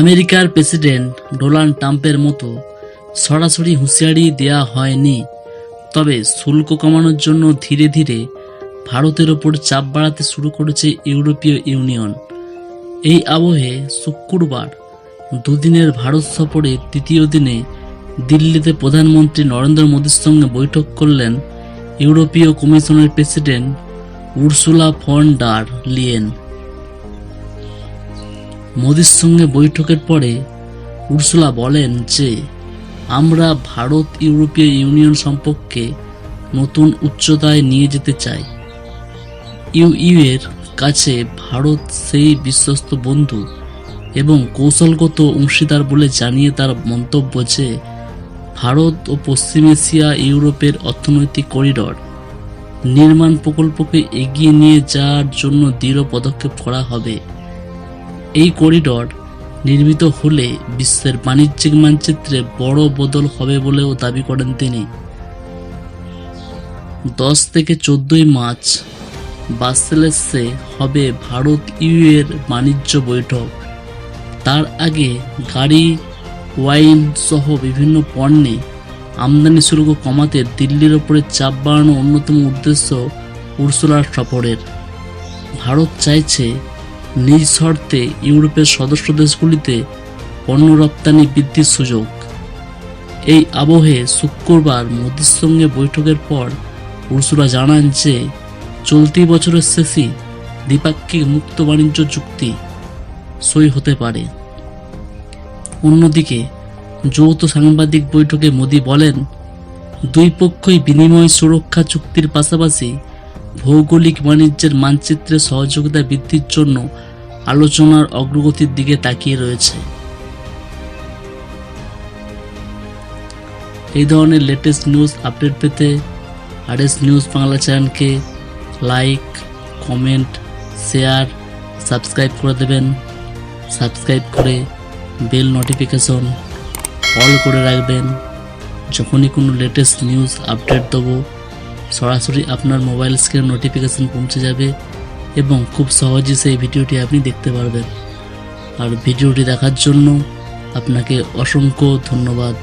আমেরিকার president Donald ট্রাম্পের মতো সরাসরি হুঁশিয়ারি দেওয়া হয়নি। তবে শুল্ক কমানোর জন্য ধীরে ধীরে ভারতের ওপর চাপ বাড়াতে শুরু করেছে ইউরোপীয় ইউনিয়ন। এই আবহে শুক্রবার দুদিনের ভারত সফরে তৃতীয় দিনে দিল্লিতে প্রধানমন্ত্রী নরেন্দ্র মোদীর সঙ্গে বৈঠক করলেন ইউরোপীয় কমিশনের president Ursula von der Leyen. মোদির সঙ্গে বৈঠকের পরে উর্সুলা বলেন যে, আমরা ভারত ইউরোপীয় ইউনিয়ন সম্পর্কে নতুন উচ্চতায় নিয়ে যেতে চাই। ইউইউ এর কাছে ভারত সেই বিশ্বস্ত বন্ধু এবং কৌশলগত অংশীদার বলে জানিয়ে তার মন্তব্য যে, ভারত ও পশ্চিম এশিয়া ইউরোপের অর্থনৈতিক করিডর নির্মাণ প্রকল্পকে এগিয়ে নিয়ে যাওয়ার জন্য দৃঢ় পদক্ষেপ করা হবে। এই করিডর নির্মিত হলে বিশ্বের বাণিজ্যিক মানচিত্রে বড় বদল হবে বলেও দাবি করেন তিনি। দশ থেকে চোদ্দই মার্চ বাসেলেসে হবে ভারত ইউ এর বাণিজ্য বৈঠক। তার আগে গাড়ি, ওয়াইন সহ বিভিন্ন পণ্যে আমদানি শুল্ক কমাতে দিল্লির ওপরে চাপ বাড়ানো অন্যতম উদ্দেশ্য উর্সুলার সফরের। ভারত চাইছে নিজ শর্তে ইউরোপের সদস্য দেশগুলিতে পণ্য রপ্তানি বৃদ্ধির সুযোগ। এই আবহে শুক্রবার মোদির সঙ্গে বৈঠকের পর উর্সুলা জানান যে, চলতি বছরের শেষেই দ্বিপাক্ষিক মুক্ত বাণিজ্য চুক্তি সই হতে পারে। অন্যদিকে, যৌথ সাংবাদিক বৈঠকে মোদি বলেন, দুই পক্ষই বিনিময় সুরক্ষা চুক্তির পাশাপাশি ভৌগোলিক বাণিজ্যের মানচিত্রে সহযোগিতা বৃদ্ধির জন্য আলোচনার অগ্রগতির দিকে তাকিয়ে রয়েছে। এই ধরনের লেটেস্ট নিউজ আপডেট পেতে আরএস নিউজ বাংলা চ্যানেলকে লাইক কমেন্ট শেয়ার সাবস্ক্রাইব করে দেবেন। সাবস্ক্রাইব করে বেল নোটিফিকেশন অল করে রাখবেন। যখনই কোনো লেটেস্ট নিউজ আপডেট দেবো সরাসরি আপনার মোবাইল স্ক্রিনে নোটিফিকেশান পৌঁছে যাবে এবং খুব সহজে সেই ভিডিওটি আপনি দেখতে পারবেন। আর ভিডিওটি দেখার জন্য আপনাকে অসংখ্য ধন্যবাদ।